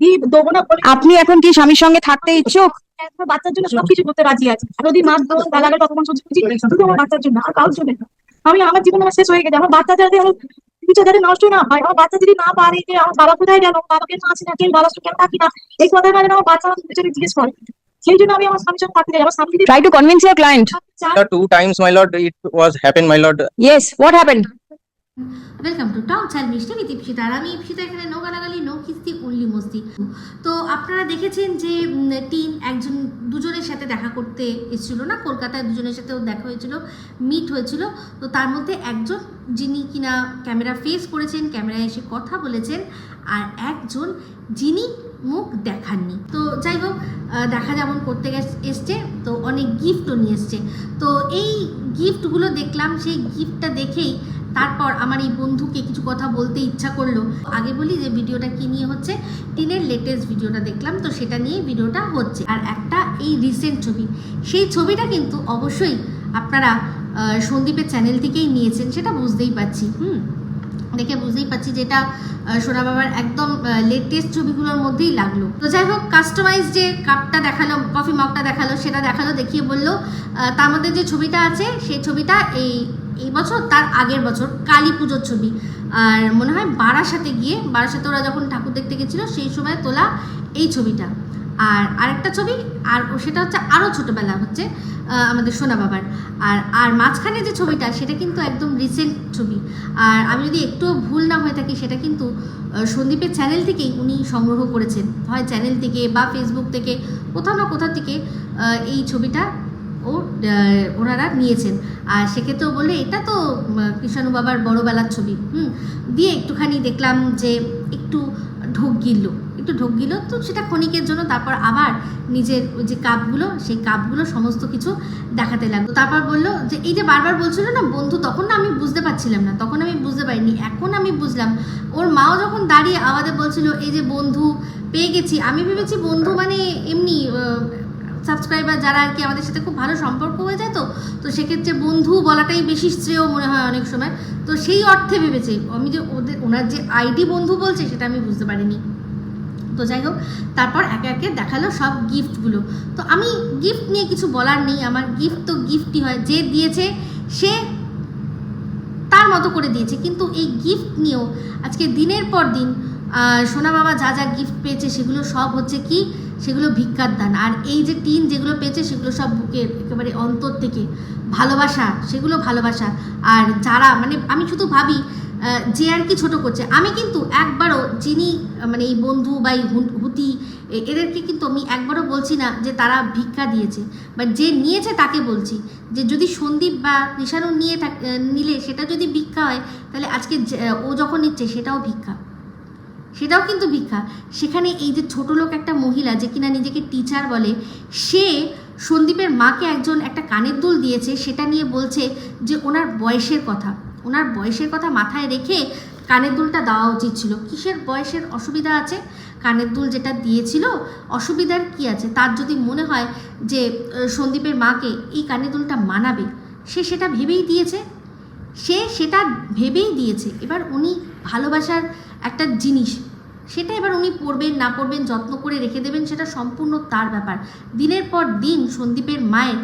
কি দেবো না আপনি এখন কি স্বামীর সঙ্গে থাকতে ইচ্ছুক? বাচ্চার জন্য সবকিছু করতে রাজি আছে। যদি মা দোষ গালাগাল অপমান সহ্য করছি শুধু আমার বাচ্চার জন্য আর কারোর জন্য না। আমি আমার জীবন আমার শেষ হয়ে গেছে। আমার বাচ্চা যাতে আমার কিছু যাতে নষ্ট না হয় আমার বাচ্চা যদি না পারে যে আমার বাবা কোথায় গেল বাবাকে না আসি না কেউ বাবার সঙ্গে থাকি না এই কথাটা যেন আমার বাচ্চা আমার পিছনে জিজ্ঞেস করে। সেই জন্য আমি আমার স্বামীর সঙ্গে থাকতে চাই। আমার স্বামী try to convince your client two times, my lord, it was happened, my lord. Yes what happened welcome to town child মিষ্টি উইথ ইপসিতা আর আমি ইপসিতা এখানে নো গালাগালি, নো কিস্তি অনলি মস্তি। তো আপনারা দেখেছেন যে টিন একজন, দুজনের সাথে দেখা করতে এসেছিল না? কলকাতায় দুজনের সাথেও দেখা হয়েছিল মিট হয়েছিল। তো তার মধ্যে একজন, যিনি কিনা ক্যামেরা ফেস করেছেন, ক্যামেরায় এসে কথা বলেছেন, আর একজন, যিনি মুখ দেখাননি। তো যাই হোক দেখা যেমন করতে এসছে, তো অনেক গিফটও নিয়ে এসছে। তো এই গিফটগুলো দেখলাম, সেই গিফটটা দেখেই তারপর আমার এই বন্ধুকে কিছু কথা বলতে ইচ্ছা করল। আগে বলি যে ভিডিওটা কি নিয়ে হচ্ছে? টিনের লেটেস্ট ভিডিওটা দেখলাম, তো সেটা নিয়ে ভিডিওটা হচ্ছে। আর একটা এই রিসেন্ট ছবি, সেই ছবিটা কিন্তু অবশ্যই আপনারা সন্দীপের চ্যানেল থেকেই নিয়েছেন, সেটা বুঝতেই পারছি, হুম? দেখে বুঝতেই পারছি যেটা সোনা বাবার একদম লেটেস্ট ছবিগুলোর মধ্যেই লাগল। তো যাই হোক কাস্টমাইজ যে কাপটা দেখাল কফি মগটা দেখাল, সেটা দেখাল, দেখিয়ে বলল তার মধ্যে যে ছবিটা আছে, সেই ছবিটা এই এই বছর, তার আগের বছর, কালী পুজোর ছবি। আর মনে হয় বারাসাতে গিয়ে, বারাসাতে ওরা যখন ঠাকুর দেখতে গেছিল, সেই সময় তোলা এই ছবিটা। আর আরেকটা ছবি, আর সেটা হচ্ছে আরও ছোটোবেলা হচ্ছে আমাদের সোনা বাবার। আর আর মাঝখানে যে ছবিটা, সেটা কিন্তু একদম রিসেন্ট ছবি। আর আমি যদি একটুও ভুল না হয়ে থাকি, সেটা কিন্তু সন্দীপের চ্যানেল থেকেই উনি সংগ্রহ করেছেন। হয় চ্যানেল থেকে বা ফেসবুক থেকে, কোথাও না কোথাও থেকে এই ছবিটা ও ওনারা নিয়েছেন। আর সেক্ষেত্রেও বললে, এটা তো কৃষাণু বাবার বড়বেলার ছবি। হুম, দিয়ে একটুখানি দেখলাম যে একটু ঢোক গিলল। একটু ঢোক গিলল তো সেটা ক্ষণিকের জন্য, তারপর আবার নিজের ওই যে কাপগুলো, সেই কাপগুলো সমস্ত কিছু দেখাতে লাগল। তারপর বলল যে, এই যে বারবার বলছিল না, বন্ধু, তখন না আমি বুঝতে পারছিলাম না, তখন আমি বুঝতে পারিনি, এখন আমি বুঝলাম। ওর মাও যখন দাঁড়িয়ে আওয়াজে বলছিল, এই যে বন্ধু, পেয়ে গেছি। আমি ভেবেছি বন্ধু মানে এমনি সাবস্ক্রাইবার যারা আর কি আমাদের সাথে খুব ভালো সম্পর্ক হয়ে যায় তো তো সেক্ষেত্রে বন্ধু বলাটাই বেশি শ্রেয় মনে হয় অনেক সময়। তো সেই অর্থে ভেবেছি, আমি যে ওদের, ওনার যে আইডি বন্ধু বলছে সেটা আমি বুঝতে পারিনি। তো যাই হোক, তারপর একে একে দেখাল সব গিফটগুলো তো আমি গিফট নিয়ে কিছু বলার নেই, আমার গিফট তো গিফটই হয়, যে দিয়েছে সে তার মতো করে দিয়েছে। কিন্তু এই গিফট নিয়েও আজকে দিনের পর দিন সোনা বাবা যা যা গিফট পেয়েছে সেগুলো সব হচ্ছে কি? সেগুলো ভিক্ষার দান। আর এই যে টিন যেগুলো পেয়েছে সেগুলো সব বুকের একেবারে অন্তর থেকে। ভালোবাসা, সেগুলো ভালোবাসা। আর যারা মানে আমি শুধু ভাবি যে আর কি ছোট করছে। আমি কিন্তু একবারও যিনি মানে এই বন্ধু বা এই হুতি এদেরকে কিন্তু আমি একবারও বলছি না যে তারা ভিক্ষা দিয়েছে। বা যে নিয়েছে তাকে বলছি। যে যদি সন্দীপ বা নিশানু নিয়ে নিলে সেটা যদি ভিক্ষা হয়, তাহলে আজকে ও যখন নিচ্ছে সেটাও ভিক্ষা। সেটাও কিন্তু ভিক্ষা। সেখানে এই যে ছোট লোক একটা মহিলা যে কিনা নিজেকে টিচার বলে, সে সন্দীপের মাকে একজন একটা কানের দুল দিয়েছে, সেটা নিয়ে বলছে যে ওনার বয়সের কথা। ওনার বয়সের কথা মাথায় রেখে কানের দুলটা দেওয়া উচিত ছিল। কিসের বয়সের অসুবিধা আছে? কানের দুল যেটা দিয়েছিল, অসুবিধার কি আছে? তার যদি মনে হয় যে সন্দীপের মাকে এই কানের দুলটা মানাবে, সে সেটা ভেবেই দিয়েছে। সে সেটা ভেবেই দিয়েছে। এবার উনি ভালোবাসার একটা জিনিস, সেটা এবার উনি পড়বেন, না পড়বেন, যত্ন করে রেখে দেবেন, সেটা সম্পূর্ণ তার ব্যাপার। দিনের পর দিন সন্দীপের মায়ের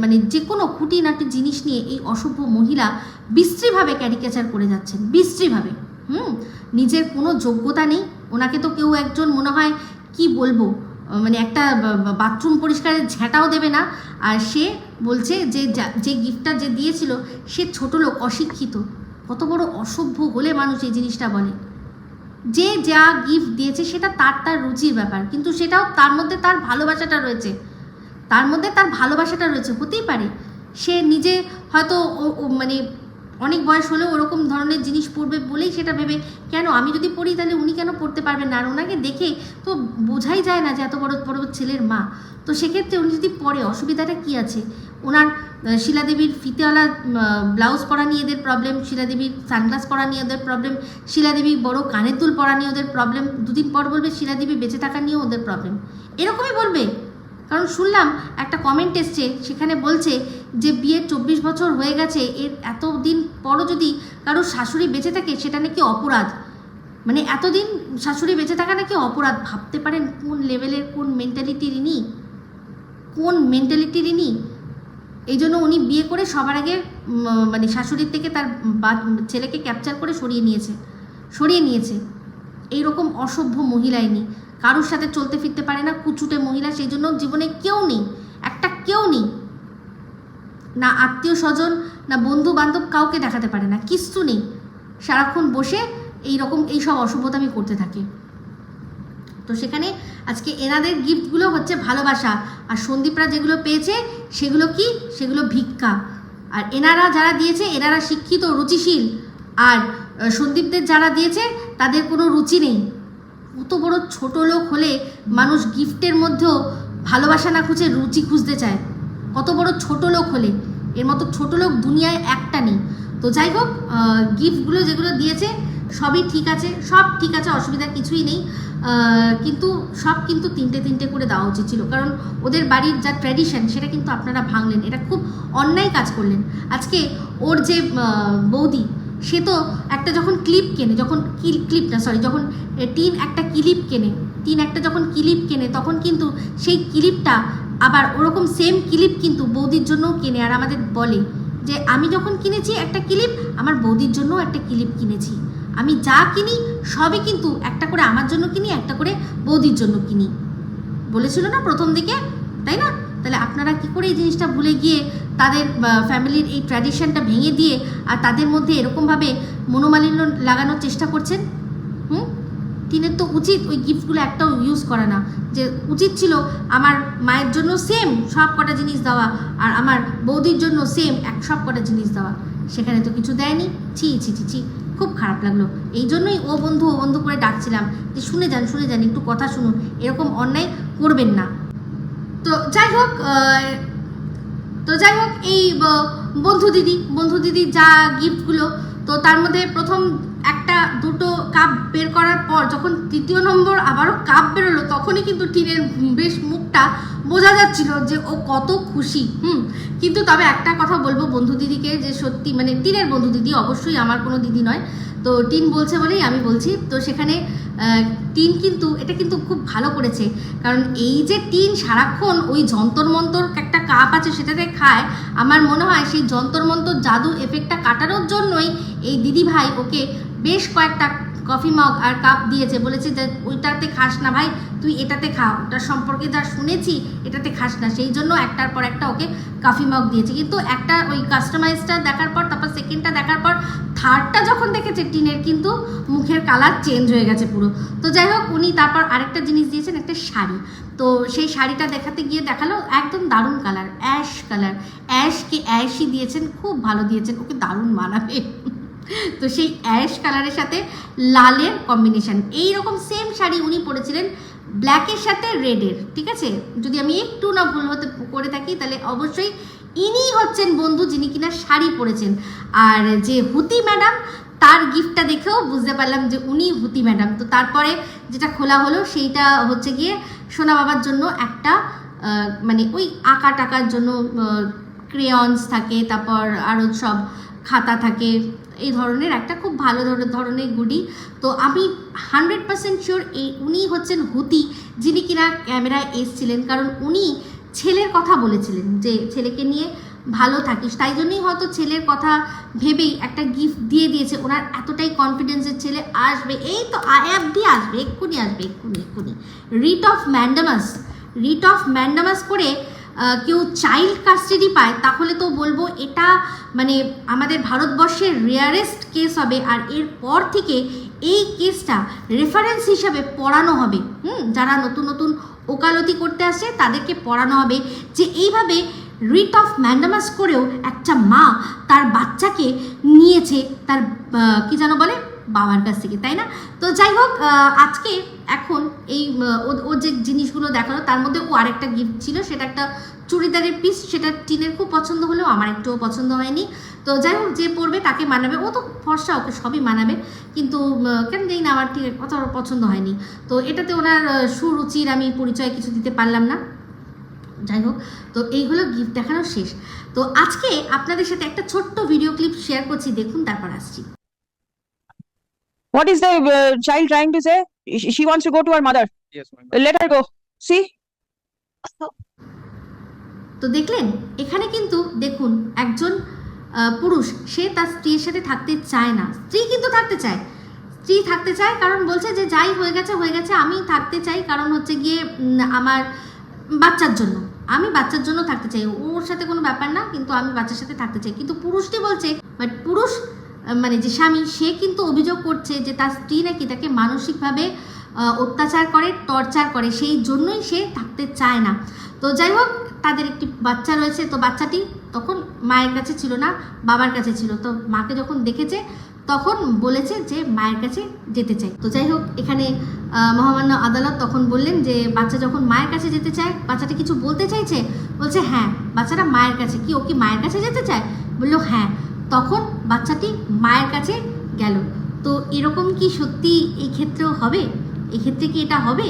মানে যে কোনো খুঁটিনাটি জিনিস নিয়ে এই অসভ্য মহিলা বিশ্রীভাবে ক্যারিকেচার করে যাচ্ছেন বিশ্রীভাবে হুম? নিজের কোনো যোগ্যতা নেই। ওনাকে তো কেউ একজন মনে হয়, কি বলব মানে একটা বাথরুম পরিষ্কারের ঝ্যাঁটাও দেবে না। আর সে বলছে যে যে গিফটটা যে দিয়েছিল, সে ছোট লোক, অশিক্ষিত। কত বড় অসভ্য হলে মানুষ এই জিনিসটা বলে। যে যা গিফট দিয়েছে সেটা তার তার রুচির ব্যাপার। কিন্তু সেটাও তার মধ্যে তার ভালোবাসাটা রয়েছে। তার মধ্যে তার ভালোবাসাটা রয়েছে, হতেই পারে। সে নিজে হয়তো মানে অনেক বয়স হলেও ওরকম ধরনের জিনিস পড়বে বলেই সেটা ভেবে, কেন? আমি যদি পড়ি তাহলে উনি কেন পড়তে পারবেন না? আর ওনাকে দেখে তো বোঝাই যায় না যে এত বড় বড় ছেলের মা। তো সেক্ষেত্রে উনি যদি পড়ে অসুবিধাটা কি আছে? ওনার শিলাদেবীর ফিতেওয়ালা ব্লাউজ পরা নিয়ে এদের প্রবলেম শিলাদেবীর সানগ্লাস পরা নিয়ে ওদের প্রবলেম শিলাদেবী বড় কানের দুল পরা নিয়ে ওদের প্রবলেম দুদিন পর বলবে শিলাদেবী বেঁচে থাকা নিয়েও ওদের প্রবলেম এরকমই বলবে। কারণ শুনলাম একটা কমেন্ট এসছে, সেখানে বলছে যে বিয়ের চব্বিশ বছর হয়ে গেছে, এর এতদিন পরও যদি কারোর শাশুড়ি বেঁচে থাকে, সেটা নাকি অপরাধ? মানে এতদিন শাশুড়ি বেঁচে থাকা নাকি অপরাধ? ভাবতে পারেন কোন লেভেলের কোন মেন্টালিটির ইনি? কোন মেন্টালিটির ইনি? এই জন্য উনি বিয়ে করে সবার আগে মানে শাশুড়ির থেকে তার ছেলেকে ক্যাপচার করে সরিয়ে নিয়েছে। সরিয়ে নিয়েছে। এইরকম অসভ্য মহিলা ইনি। কারোর সাথে চলতে ফিরতে পারে না, কুচুটে মহিলা সেই জন্য জীবনে কেউ নেই, একটা কেউ নেই। না আত্মীয় স্বজন, না বন্ধু বান্ধব কাউকে দেখাতে পারে না, কিচ্ছু নেই। সারাক্ষণ বসে এই রকম এই সব অসভ্যতা আমি করতে থাকে। তো সেখানে আজকে এনাদের গিফটগুলো হচ্ছে ভালোবাসা। আর সন্দীপরা যেগুলো পেয়েছে, সেগুলো কি? সেগুলো ভিক্ষা। আর এনারা যারা দিয়েছে, এনারা শিক্ষিত, রুচিশীল। আর সন্দীপদের যারা দিয়েছে, তাদের কোনো রুচি নেই। কত বড় ছোট লোক হলে মানুষ গিফটের মধ্যেও ভালোবাসা না খুঁজে রুচি খুঁজতে চায়। কত বড় ছোট লোক হলে। এর মতো ছোট লোক দুনিয়ায় একটা নেই। তো যাই হোক গিফটগুলো যেগুলো দিয়েছে সবই ঠিক আছে, সব ঠিক আছে অসুবিধা কিছুই নেই। কিন্তু সব কিন্তু তিনটে তিনটে করে দেওয়া উচিত ছিল। কারণ ওদের বাড়ির যা ট্র্যাডিশন সেটা কিন্তু আপনারা ভাঙলেন। এটা খুব অন্যায় কাজ করলেন। আজকে ওর যে বৌদি, সে তো একটা যখন ক্লিপ কেনে, যখন ক্লিপ না সরি যখন টিন একটা ক্লিপ কেনে, টিন একটা যখন ক্লিপ কেনে, তখন কিন্তু সেই ক্লিপটা আবার ওরকম সেম ক্লিপ কিন্তু বৌদির জন্যও কেনে। আর আমাদের বলে যে, আমি যখন কিনেছি একটা ক্লিপ আমার বৌদির জন্যও একটা ক্লিপ কিনেছি। আমি যা কিনি, সবই কিন্তু একটা করে আমার জন্য কিনি, একটা করে বৌদির জন্য কিনি। বলেছিল না প্রথম দিকে? তাই না? তাহলে আপনারা কি করে এই জিনিসটা ভুলে গিয়ে তাদের ফ্যামিলির এই ট্র্যাডিশনটা ভেঙে দিয়ে আর তাদের মধ্যে এরকমভাবে মনোমালিন্য লাগানোর চেষ্টা করছেন? হুম? টিনের তো উচিত ওই গিফটগুলো একটাও ইউজ করা না। যে উচিত ছিল আমার মায়ের জন্য সেম সব কটা জিনিস দেওয়া আর আমার বৌদির জন্য সেম এক সব কটা জিনিস দেওয়া। সেখানে তো কিছু দেয়নি। ছি ছি ছি ছি। খুব খারাপ লাগল। এই জন্যই ও বন্ধু ও বন্ধু করে ডাকছিলাম যে, শুনে যান শুনে যান, একটু কথা শুনুন। এরকম অন্যায় করবেন না। তো যাই হোক তো যাই হোক, এই বন্ধু দিদি বন্ধু দিদি যা গিফটগুলো, তো তার মধ্যে প্রথম একটা, দুটো কাপ বের করার পর যখন তৃতীয় নম্বর আবারও কাপ বেরোলো, তখনই কিন্তু টিনের বেশ মুখটা বোঝা যাচ্ছিল যে ও কত খুশি, হুম? কিন্তু তবে একটা কথা বলব বন্ধু দিদিকে যে সত্যি মানে টিনের বন্ধু দিদি অবশ্যই আমার কোনো দিদি নয়। তো টিন বলছে বলেই আমি বলছি। তো সেখানে টিন কিন্তু, এটা কিন্তু খুব ভালো করেছে। কারণ এই যে টিন সারাক্ষণ ওই যন্তর মন্তর একটা কাপ আছে সেটাতে খায়, আমার মনে হয় সেই যন্তর মন্তর জাদু এফেক্টটা কাটানোর জন্যই এই দিদি ভাই ওকে বেশ কয়েকটা কফি মগ আর কাপ দিয়েছে। বলেছে যে, ওইটাতে খাস না ভাই, তুই এটাতে খা। ওটার সম্পর্কে যা শুনেছি, এটাতে খাস না। সেই জন্য একটার পর একটা ওকে কফি মগ দিয়েছে। কিন্তু একটা ওই কাস্টমাইজটা দেখার পর, তারপর সেকেন্ডটা দেখার পর থার্ডটা যখন দেখেছে, টিনের কিন্তু মুখের কালার চেঞ্জ হয়ে গেছে পুরো। তো যাই হোক, উনি তারপর আরেকটা জিনিস দিয়েছেন, একটা শাড়ি। তো সেই শাড়িটা দেখাতে গিয়ে দেখাল, একদম দারুণ কালার অ্যাশ কালার অ্যাশকে অ্যাশই দিয়েছেন, খুব ভালো দিয়েছেন, ওকে দারুণ মানাবে। তো সেই অ্যাশ কালারের সাথে লালের কম্বিনেশন এই রকম সেম শাড়ি উনি পরেছিলেন ব্ল্যাকের সাথে রেডের ঠিক আছে? যদি আমি একটু না ভুল হতে করে থাকি, তাহলে অবশ্যই ইনি হচ্ছেন বন্ধু যিনি কিনা শাড়ি পরেছেন। আর যে হুতি ম্যাডাম, তার গিফটটা দেখেও বুঝতে পারলাম যে উনি হুতি ম্যাডাম। তো তারপরে যেটা খোলা হলো, সেইটা হচ্ছে গিয়ে সোনা বাবার জন্য একটা মানে ওই আঁকা টাকার জন্য ক্রেয়ন্স থাকে, তারপর আরও সব খাতা থাকে। এই ধরনের একটা খুব ভালো ধর- ধরনের গুডি। তো আমি হান্ড্রেড পার্সেন্ট শিওর এই উনি হচ্ছেন হুতি, যিনি কিনা ক্যামেরায় এসছিলেন। কারণ উনি ছেলের কথা বলেছিলেন যে, ছেলেকে নিয়ে ভালো থাকিস। তাই জন্যই হয়তো ছেলের কথা ভেবেই একটা গিফট দিয়ে দিয়েছে। ওনার এতটাই কনফিডেন্সের ছেলে আসবে। এই তো অ্যাপ দিয়ে আসবে, এক্ষুনি আসবে, এক্ষুনি এক্ষুনি। Writ of mandamus writ of mandamus করে কেউ চাইল্ড কাস্টাডি পায়, তাহলে তো বলব এটা মানে আমাদের ভারতবর্ষের রেয়ারেস্ট কেস হবে আর এরপর থেকে এই কেসটা রেফারেন্স হিসাবে পড়ানো হবে। হুম, যারা নতুন নতুন ওকালতি করতে আসে তাদেরকে পড়ানো হবে যে এইভাবে রিট অফ ম্যান্ডামাস করেও একটা মা তার বাচ্চাকে নিয়েছে, তার কি যেন বলে? বাবার কাছ থেকে, তাই না? তো যাই হোক আজকে এখন এই ও- যে জিনিসগুলো দেখাল, তার মধ্যে ও আরেকটা গিফট ছিল, সেটা একটা চুড়িদারের পিস সেটা টিনের খুব পছন্দ হলেও আমার একটুও পছন্দ হয়নি। তো যাই হোক, যে পরবে তাকে মানাবে। ও তো ফর্সা, ওকে সবই মানাবে। কিন্তু কেন জানি না, আমার ঠিক অত পছন্দ হয়নি। তো এটাতে ওনার সুরুচির আমি পরিচয় কিছু দিতে পারলাম না। যাই হোক, তো এই হলো গিফট দেখানো শেষ। তো আজকে আপনাদের সাথে একটা ছোট্ট ভিডিও ক্লিপ শেয়ার করছি। দেখুন, তারপর আসছি। What is the uh, child trying to say? She, she wants to go to her mother. Yes, my lord. Let her go. See? তো দেখলেন এখানে কিন্তু দেখুন একজন পুরুষ সে তার স্ত্রীর সাথে থাকতে চায় না স্ত্রী কিন্তু থাকতে চায় স্ত্রী থাকতে চায় কারণ বলছে যে যাই হয়ে গেছে হয়ে গেছে আমি থাকতে চাই কারণ হচ্ছে গিয়ে উম, আমার বাচ্চার জন্য আমি বাচ্চার জন্য থাকতে চাই ওর সাথে কোনো ব্যাপার না কিন্তু আমি বাচ্চার সাথে থাকতে চাই কিন্তু পুরুষটি বলছে বাট পুরুষ মানে যে স্বামী, সে কিন্তু অভিযোগ করছে যে তার স্ত্রী নাকি তাকে মানসিকভাবে অত্যাচার করে, টর্চার করে। সেই জন্যই সে থাকতে চায় না। তো যাই হোক, তাদের একটি বাচ্চা রয়েছে। তো বাচ্চাটি তখন মায়ের কাছে ছিল না, বাবার কাছে ছিল। তো মাকে যখন দেখেছে, তখন বলেছে যে মায়ের কাছে যেতে চাই। তো যাই হোক, এখানে মহামান্য আদালত তখন বললেন যে বাচ্চা যখন মায়ের কাছে যেতে চায়, বাচ্চাটা কিছু বলতে চাইছে? বলছে হ্যাঁ বাচ্চাটা মায়ের কাছে। কি, ও কি মায়ের কাছে যেতে চায়? বলল হ্যাঁ। তখন বাচ্চাটি মায়ের কাছে গেল। তো এরকম কি সত্যি এই ক্ষেত্রেও হবে? এক্ষেত্রে কি এটা হবে?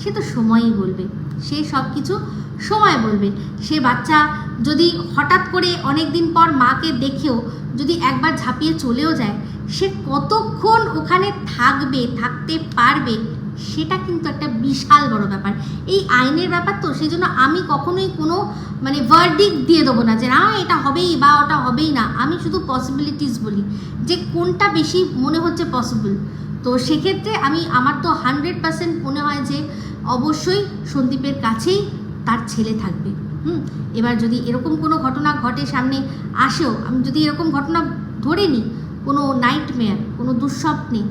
সে তো সময়ই বলবে। সে সব কিছু সময় বলবে। সে বাচ্চা যদি হঠাৎ করে অনেক দিন পর মাকে দেখেও যদি একবার ঝাঁপিয়ে চলেও যায়, সে কতক্ষণ ওখানে থাকবে, থাকতে পারবে? সেটা কিন্তু একটা বিশাল বড় ব্যাপার। এই আইনের ব্যাপার তো সেই জন্য আমি কখনোই কোনো মানে ভার্ডিক দিয়ে দেবো না যে, না, এটা হবেই বা ওটা হবেই না। আমি শুধু পসিবিলিটিস বলি যে, কোনটা বেশি মনে হচ্ছে পসিবল তো সেক্ষেত্রে আমি, আমার তো হান্ড্রেড পার্সেন্ট মনে হয় যে, অবশ্যই সন্দীপের কাছেই তার ছেলে থাকবে। হুম? এবার যদি এরকম কোনো ঘটনা ঘটে সামনে আসেও, আমি যদি এরকম ঘটনা ধরে নিই, কোনো নাইট মেয়ার কোনো দুঃস্বপ্নে,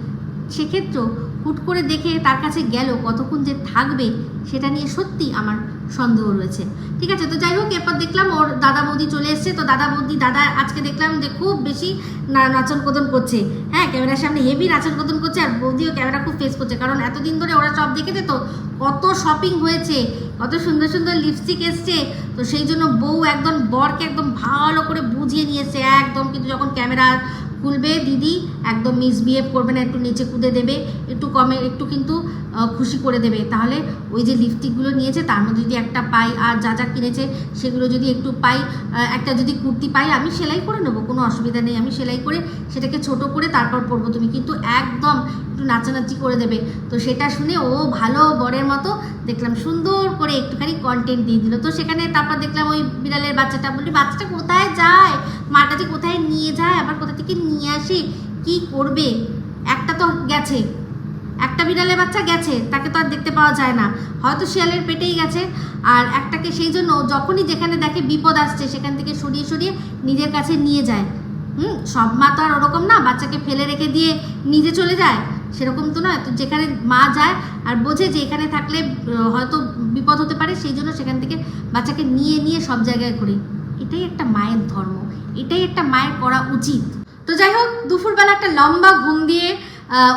সেক্ষেত্রেও হুট করে দেখে তার কাছে গেল কতক্ষণ যে থাকবে সেটা নিয়ে সত্যি আমার সন্দেহ রয়েছে। ঠিক আছে, তো যাই হোক, এরপর দেখলাম ওর দাদা বৌদি চলে এসছে। তো দাদা বৌদি, দাদা আজকে দেখলাম যে খুব বেশি নাচন কোদন করছে। হ্যাঁ ক্যামেরার সামনে হেভি নাচন কোদন করছে আর বৌদিও ক্যামেরা খুব ফেস করছে। কারণ এতদিন ধরে ওরা সব দেখেছে তো, কত শপিং হয়েছে, কত সুন্দর সুন্দর লিপস্টিক এসছে। তো সেই জন্য বউ একদম বরকে একদম ভালো করে বুঝিয়ে নিয়েছে, একদম। কিন্তু যখন ক্যামেরা খুলবে, দিদি একদম মিসবিহেভ করবে না, একটু নিচে কুদে দেবে, একটু কমে, একটু কিন্তু খুশি করে দেবে। তাহলে ওই যে লিপস্টিকগুলো নিয়েছে, তার মধ্যে যদি একটা পাই আর যা যা কিনেছে, সেগুলো যদি একটু পাই একটা যদি কুর্তি পাই, আমি সেলাই করে নেব, কোনো অসুবিধা নেই। আমি সেলাই করে সেটাকে ছোট করে তারপর পরবো। তুমি কিন্তু একদম একটু নাচানাচি করে দেবে। তো সেটা শুনে ও ভালো বরের মতো দেখলাম, সুন্দর করে একটুখানি কন্টেন্ট দিয়ে দিল। তো সেখানে তারপর দেখলাম ওই বিড়ালের বাচ্চাটা বলি বাচ্চাটা কোথায় যায়? মার কাছে কোথায় নিয়ে যায়? আবার কোথা থেকে নিয়ে আসে, কি করবে? একটা তো গেছে। একটা বিড়ালের বাচ্চা গেছে, তাকে তো আর দেখতে পাওয়া যায় না। হয়তো শিয়ালের পেটেই গেছে। আর একটাকে সেই জন্য যখনই যেখানে দেখে বিপদ আসছে, সেখান থেকে সরিয়ে সরিয়ে নিজের কাছে নিয়ে যায়। হুম, সব মা তো আর ওরকম না, বাচ্চাকে ফেলে রেখে দিয়ে নিজে চলে যায়। সেরকম তো নয়। তো যেখানে মা যায় আর বোঝে যে এখানে থাকলে হয়তো বিপদ হতে পারে, সেই জন্য সেখান থেকে বাচ্চাকে নিয়ে নিয়ে সব জায়গায় ঘুরে। এটাই একটা মায়ের ধর্ম। এটাই একটা মায়ের করা উচিত। তো যাই হোক, দুপুরবেলা একটা লম্বা ঘুম দিয়ে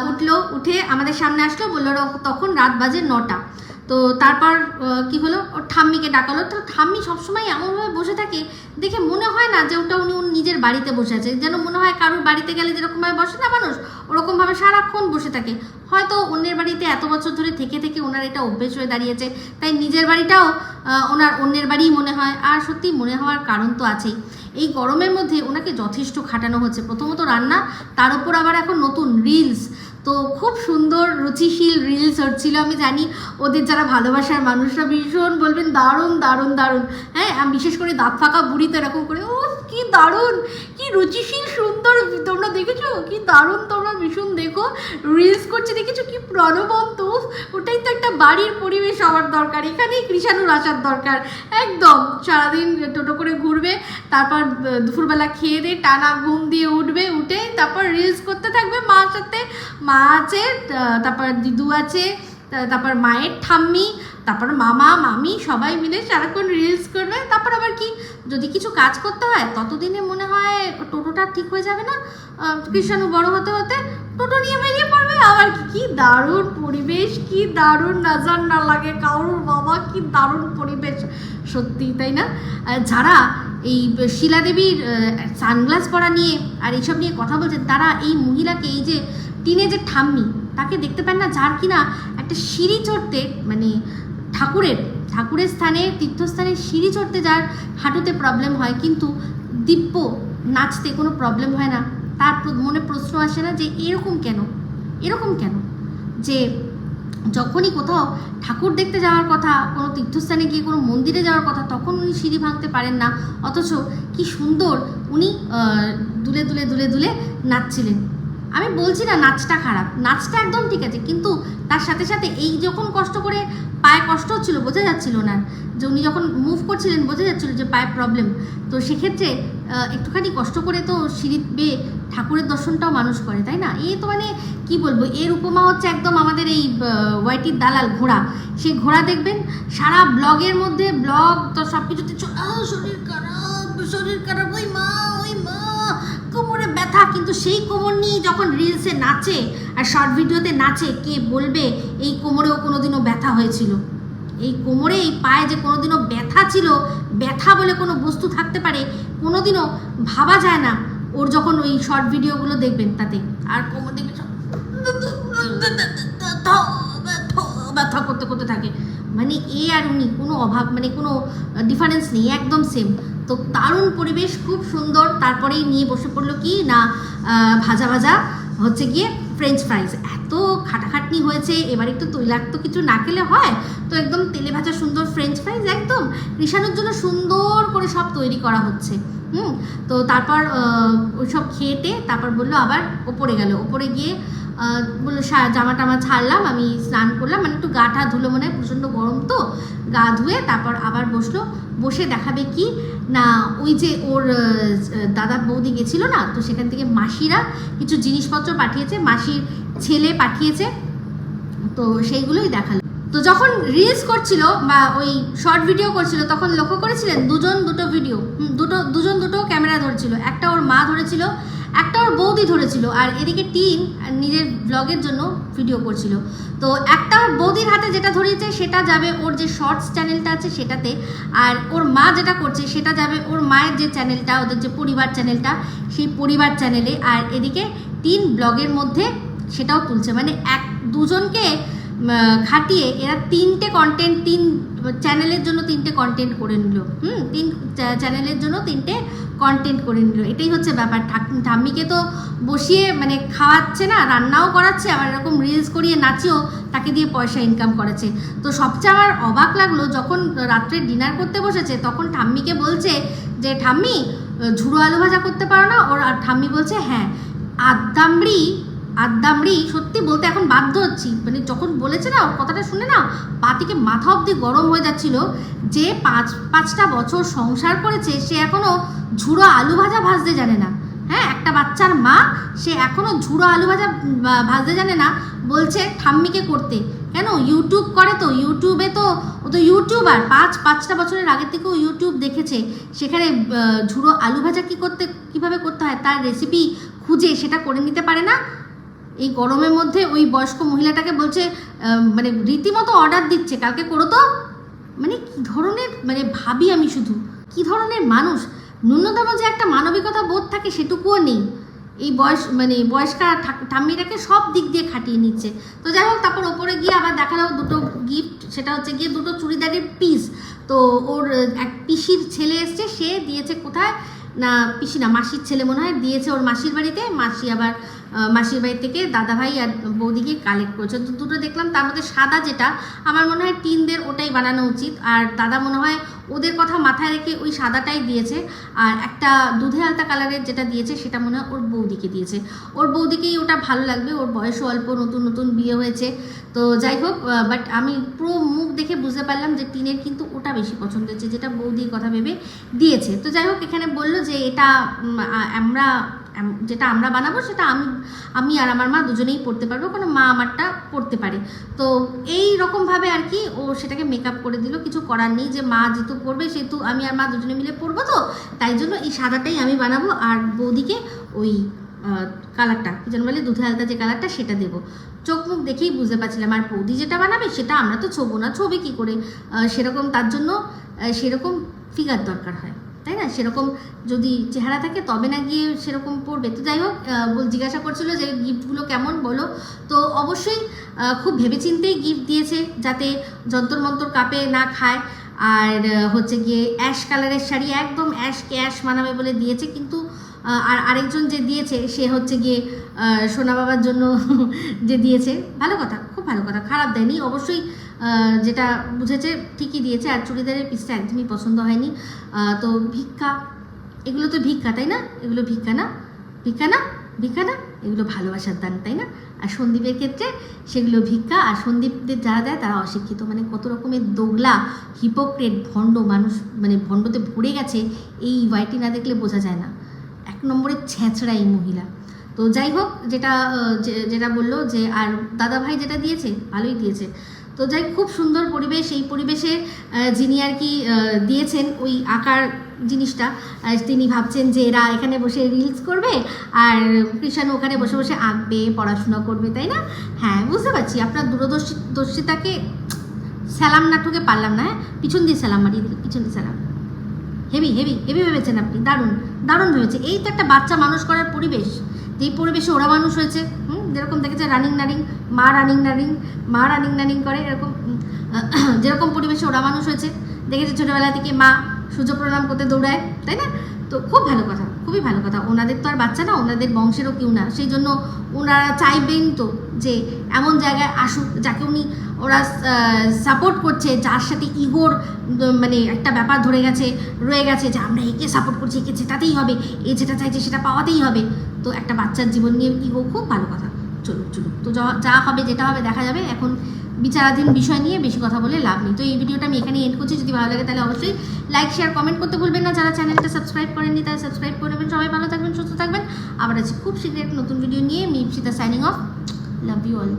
উঠল, উঠে আমাদের সামনে আসলো, বলল তখন রাত বাজে নটা। তো তারপর কি হলো? ওর ঠাম্মিকে ডাকালো। তো ঠাম্মি সবসময় এমনভাবে বসে থাকে, দেখে মনে হয় না যে ওটা উনি নিজের বাড়িতে বসে আছে। যেন মনে হয় কারোর বাড়িতে গেলে যেরকমভাবে বসে না মানুষ ওরকমভাবে সারাক্ষণ বসে থাকে। হয়তো অন্যের বাড়িতে এত বছর ধরে থেকে থেকে ওনার এটা অভ্যেস হয়ে দাঁড়িয়েছে। তাই নিজের বাড়িটাও ওনার অন্যের বাড়িই মনে হয়। আর সত্যি মনে হওয়ার কারণ তো আছেই। এই গরমের মধ্যে ওনাকে যথেষ্ট খাটানো হচ্ছে প্রথমত রান্না, তার উপর আবার এখন নতুন রিলস তো খুব সুন্দর, রুচিশীল রিলস হচ্ছিল। আমি জানি ওদের যারা ভালোবাসার মানুষরা ভীষণ বলবেন, দারুণ দারুণ দারুণ। হ্যাঁ বিশেষ করে দাঁত ফাঁকা বুড়ি তো এরকম করে ও কি দারুণ, কি রুচিশীল, সুন্দর, তোমরা দেখেছ? কি দারুণ তোমরা ভীষণ দেখো। রিলস করছে, দেখেছ কি প্রাণবন্ত? ওটাই তো একটা বাড়ির পরিবেশ হওয়ার দরকার, এখানেই কৃষাণুর আসার দরকার। একদম, সারাদিন টোটো করে ঘুরবে, তারপর দুপুরবেলা খেয়ে দিয়ে টানা ঘুম দিয়ে উঠবে, উঠে তারপর রিলস করতে থাকবে মার সাথে। মা আছে তারপর দিদু আছে তারপর মায়ের ঠাম্মি তারপর মামা মামি সবাই মিলে সারাক্ষণ রিলস করবে। তারপর আবার কি যদি কিছু কাজ করতে হয় ততদিনে মনে হয় টোটোটা ঠিক হয়ে যাবে না। আহ, কৃষ্ণাণু বড় হতে হতে টোটো নিয়ে বেরিয়ে পড়বে। আবার কি কি দারুণ পরিবেশ কি দারুণ নাজার না লাগে কারোর বাবা কি দারুণ পরিবেশ। সত্যি তাই না? যারা এই শিলাদেবীর সানগ্লাস পরা নিয়ে আর এইসব নিয়ে কথা বলছেন তারা এই মহিলাকে এই যে টিনে যে ঠাম্মি তাকে দেখতে পান না যার কিনা একটা সিঁড়ি চড়তে মানে ঠাকুরের ঠাকুরের স্থানে তীর্থস্থানে সিঁড়ি চড়তে যার হাঁটুতে প্রবলেম হয়, কিন্তু দিব্য নাচতে কোনো প্রবলেম হয় না। তার মনে প্রশ্ন আসে না যে এরকম কেন? এরকম কেন? যে যখনই কোথাও ঠাকুর দেখতে যাওয়ার কথা, কোনো তীর্থস্থানে গিয়ে কোনো মন্দিরে যাওয়ার কথা, তখন উনি সিঁড়ি ভাঙতে পারেন না। অথচ কি সুন্দর উনি দুলে দুলে দুলে দুলে নাচছিলেন। আমি বলছি না নাচটা খারাপ, নাচটা একদম ঠিক আছে, কিন্তু তার সাথে সাথে এই যখন কষ্ট করে পায়ে কষ্ট হচ্ছিল, বোঝা যাচ্ছিল না। যে উনি যখন মুভ করছিলেন, বোঝা যাচ্ছিল যে পায়ে প্রবলেম তো সেক্ষেত্রে একটুখানি কষ্ট করে তো সিঁড়ি বেয়ে ঠাকুরের দর্শনটাও মানুষ করে, তাই না? এই তো মানে কি বলব, এর উপমা হচ্ছে একদম আমাদের এই ওয়াইটির দালাল ঘোড়া। সেই ঘোড়া দেখবেন, সারা ব্লগের মধ্যে ব্লগ তো সব কিছুতে শরীর খারাপ শরীর খারাপ, ওই মা কিন্তু সেই কোমর নিয়ে যখন রিলসে নাচে আর শর্ট ভিডিওতে নাচে কে বলবে এই কোমরেও কোনোদিনও ব্যথা হয়েছিল? এই কোমরে এই পায়ে যে কোনোদিনও ব্যথা ছিল ব্যথা বলে কোনো বস্তু থাকতে পারে কোনোদিনও ভাবা যায় না। ওর যখন ওই শর্ট ভিডিওগুলো দেখবেন তাতে আর কোমর ব্যথা, ব্যথা করতে করতে থাকে। মানে এ আর উনি কোনো অভাব মানে কোনো ডিফারেন্স নেই একদম সেম তো দারুণ পরিবেশ, খুব সুন্দর। তারপরেই নিয়ে বসে পড়ল কি? না ভাজা ভাজা হচ্ছে গিয়ে ফ্রেঞ্চ ফ্রাইজ এত খাটাখাটনি হয়েছে, এবার একটু তৈলাক্ত কিছু না খেলে হয়? তো একদম তেলে ভাজা সুন্দর ফ্রেঞ্চ ফ্রাইজ একদম কৃষাণুর জন্য সুন্দর করে সব তৈরি করা হচ্ছে। হুম? তো তারপর ওই সব খেয়েটে তারপর বলল আবার ওপরে গেল। ওপরে গিয়ে বলল জামা টামা ছাড়লাম, আমি স্নান করলাম। মানে একটু গা টা ধুলো মনে হয়, প্রচণ্ড গরম তো। গা ধুয়ে তারপর আবার বসল। বসে দেখাবে কি? না, ওই যে ওর দাদা বৌদি গেছিল না, তো সেখান থেকে মাসিরা কিছু জিনিসপত্র পাঠিয়েছে, মাসির ছেলে পাঠিয়েছে, তো সেইগুলোই দেখাল। তো যখন রিলস করছিল বা ওই শর্ট ভিডিও করছিল, তখন লক্ষ্য করেছিলেন দুজন দুটো ভিডিও দুটো, দুজন দুটো ক্যামেরা ধরছিল। একটা ওর মা ধরেছিল, একটা ওর বৌদি ধরেছিল, আর এদিকে টিন নিজের ব্লগের জন্য ভিডিও করছিল। তো একটা ওর বৌদির হাতে যেটা ধরিয়েছে সেটা যাবে ওর যে শর্টস চ্যানেলটা আছে সেটাতে, আর ওর মা যেটা করছে, সেটা যাবে ওর মায়ের যে চ্যানেলটা ওদের যে পরিবার চ্যানেলটা সেই পরিবার চ্যানেলে আর এদিকে তিন ব্লগের মধ্যে সেটাও তুলছে। মানে এক, দুজনকে খাটিয়ে এরা তিনটে কন্টেন্ট তিন চ্যানেলের জন্য তিনটে কন্টেন্ট করে নিল। হুম, তিন চ্যানেলের জন্য তিনটে কন্টেন্ট করে নিল। এটাই হচ্ছে ব্যাপার। ঠাম্মিকে তো বসিয়ে মানে খাওয়াচ্ছে না, রান্নাও করাচ্ছে, আবার এরকম রিলস করিয়ে নাচিয়েও তাকে দিয়ে পয়সা ইনকাম করেছে তো সবচেয়ে আমার অবাক লাগল, যখন রাত্রে ডিনার করতে বসেছে, তখন ঠাম্মিকে বলছে যে, ঠাম্মি, ঝুড়ো আলু ভাজা করতে পারো না? ওর আর ঠাম্মি বলছে হ্যাঁ। আদামড়ি আদামড়ি সত্যি বলতে এখন বাধ্য হচ্ছি। মানে যখন বলেছে না, কথাটা শুনে না পা থেকে মাথা অবধি গরম হয়ে যাচ্ছিল যে পাঁচ, পাঁচটা বছর সংসার করেছে, সে এখনও ঝুড়ো আলু ভাজা ভাজতে জানে না। হ্যাঁ একটা বাচ্চার মা, সে এখনও ঝুড়ো আলু ভাজা ভাজতে জানে না, বলছে ঠাম্মিকে করতে। কেন? ইউটিউব করে তো ইউটিউবে তো, ও তো ইউটিউবার পাঁচ, পাঁচটা বছরের আগের থেকেও ইউটিউব দেখেছে। সেখানে ঝুড়ো আলু ভাজা কী করতে, কীভাবে করতে হয়, তার রেসিপি খুঁজে সেটা করে নিতে পারে না? এই গরমের মধ্যে ওই বয়স্ক মহিলাটাকে বলছে মানে রীতিমতো অর্ডার দিচ্ছে। কালকে করো তো। মানে কি ধরনের মানে ভাবি আমি শুধু। কি ধরনের মানুষ? ন্যূনতম যে একটা মানবিকতা বোধ থাকে সেটুকুও নেই। এই বয়স মানে বয়স্কা ঠাম্মিটাকে সব দিক দিয়ে খাটিয়ে নিচ্ছে। তো যাই হোক, তারপর ওপরে গিয়ে আবার দেখাল দুটো গিফট সেটা হচ্ছে গিয়ে দুটো চুড়িদারের পিস তো ওর, এক পিসির ছেলে এসছে, সে দিয়েছে কোথায়? না, পিসি না, মাসির ছেলে মনে হয়, দিয়েছে ওর মাসির বাড়িতে। মাসি আবার মাসির বাড়ি থেকে দাদাভাই আর বৌদিকে কালেক্ট করেছে। তো দুটো দেখলাম, তার মধ্যে সাদা যেটা, আমার মনে হয় টিনদের ওটাই বানানো উচিত। আর দাদা মনে হয় ওদের কথা মাথায় রেখে ওই সাদাটাই দিয়েছে। আর একটা দুধে আলতা কালারের যেটা দিয়েছে, সেটা মনে হয় ওর বৌদিকে দিয়েছে। ওর বৌদিকেই ওটা ভালো লাগবে, ওর বয়সও অল্প, নতুন নতুন বিয়ে হয়েছে। তো যাই হোক বাট আমি পুরো মুখ দেখে বুঝতে পারলাম যে টিনের কিন্তু ওটা বেশি পছন্দ হয়েছে, যেটা বৌদির কথা ভেবে দিয়েছে। তো যাই হোক, এখানে বলল যে এটা আমরা আম- যেটা আমরা বানাবো সেটা আমি আমি আর আমার মা দুজনেই পড়তে পারব কারণ মা আমারটা পড়তে পারে। তো এই রকমভাবে আর কি ও সেটাকে মেকআপ করে দিল, কিছু করার নেই যে মা যেহেতু পড়বে, সেহেতু আমি আর মা দুজনে মিলে পড়ব তো, তাই জন্য এই সাদাটাই আমি বানাবো আর বৌদিকে ওই কালারটা কি যেন বলে, দুধে আলতা যে কালারটা সেটা দেবো। চোখ মুখ দেখেই বুঝতে পারছিলাম, আর বৌদি যেটা বানাবে সেটা আমরা তো ছোবো না, ছবি কী করে? সেরকম তার জন্য সেরকম ফিগার দরকার হয়। তাই না? সেরকম যদি চেহারা থাকে, তবে না গিয়ে সেরকম পড়বে তো যাই হোক জিজ্ঞাসা করছিল যে গিফটগুলো কেমন বলো? তো অবশ্যই খুব ভেবেচিন্তেই গিফট দিয়েছে যাতে যন্তর মন্তর কাপে না খায়। আর হচ্ছে গিয়ে অ্যাশ কালারের শাড়ি, একদম অ্যাশ ক্যাশ মানাবে বলে দিয়েছে। কিন্তু আর আরেকজন যে দিয়েছে, সে হচ্ছে গিয়ে সোনা বাবার জন্য যে দিয়েছে, ভালো কথা, খুব ভালো কথা, খারাপ দেয়নি। অবশ্যই যেটা বুঝেছে ঠিকই দিয়েছে, আর চুড়িদারের পিসটা একদমই পছন্দ হয়নি। তো ভিক্ষা, এগুলো তো ভিক্ষা, তাই না? এগুলো ভিক্ষা না? ভিক্ষা না? ভিক্ষা না? এগুলো ভালোবাসার দান, তাই না? আর সন্দীপের ক্ষেত্রে সেগুলো ভিক্ষা, আর সন্দীপদের যারা দেয়, তারা অশিক্ষিত। মানে কত রকমের দোগলা হিপোক্রেট ভণ্ড মানুষ মানে ভণ্ডতে ভরে গেছে, এই ওয়াইটি না দেখলে বোঝা যায় না। এক নম্বরে ছ্যাঁচড়া এই মহিলা। তো যাই হোক, যেটা যেটা বলল যে, আর দাদা ভাই যেটা দিয়েছে, ভালোই দিয়েছে। তো যাই খুব সুন্দর পরিবেশ। এই পরিবেশে যিনি আর কি দিয়েছেন ওই আঁকার জিনিসটা তিনি ভাবছেন যে এরা এখানে বসে রিলস করবে আর কৃষাণ ওখানে বসে বসে আঁকবে, পড়াশোনা করবে, তাই না? হ্যাঁ বুঝতে পারছি। আপনার দূরদর্শী দর্শিতাকে স্যালাম না ঠুকে পারলাম না হ্যাঁ? পিছন দিয়ে স্যালাম মারিয়ে দিল পিছন দিয়ে স্যালাম হেভি হেভি হেভি ভেবেছেন আপনি? দারুণ। দারুণ ভেবেছে এই তো একটা বাচ্চা মানুষ করার পরিবেশ। যেই পরিবেশে ওরা মানুষ হয়েছে। হুম? যেরকম দেখেছে রানিং নারিং মা রানিং নারিং মা রানিং নারিং করে এরকম। যেরকম পরিবেশে ওরা মানুষ হয়েছে। দেখেছে ছোটোবেলা থেকে মা সূর্য প্রণাম করতে দৌড়ায়, তাই না? তো খুব ভালো কথা, খুবই ভালো কথা। ওনাদের তো আর বাচ্চা না, ওনাদের বংশেরও কেউ না। সেই জন্য ওনারা চাইবেন তো যে এমন জায়গায় আসুক যাকে উনি, ওরা সাপোর্ট করছে, যার সাথে ইগোর মানে একটা ব্যাপার ধরে গেছে, রয়ে গেছে যে আমরা একে সাপোর্ট করছি, একে জেতাতেই হবে, এ যেটা চাইছে সেটা পাওয়াতেই হবে। তো একটা বাচ্চার জীবন নিয়ে ইগো খুব ভালো কথা। চলুক চলুক। তো যা- হবে যেটা হবে দেখা যাবে। এখন বিচারাধীন বিষয় নিয়ে বেশি কথা বলে লাভ নেই। তো এই ভিডিওটা আমি এখানে এন্ড করছি। যদি ভালো লাগে তাহলে অবশ্যই লাইক শেয়ার কমেন্ট করতে ভুলবেন না। যারা চ্যানেলটা সাবস্ক্রাইব করেননি তারা সাবস্ক্রাইব করে নেবেন। সবাই ভালো থাকবেন, সুস্থ থাকবেন। আবার আছে খুব শীঘ্রই একটা নতুন ভিডিও নিয়ে মিপসিতা signing off love you all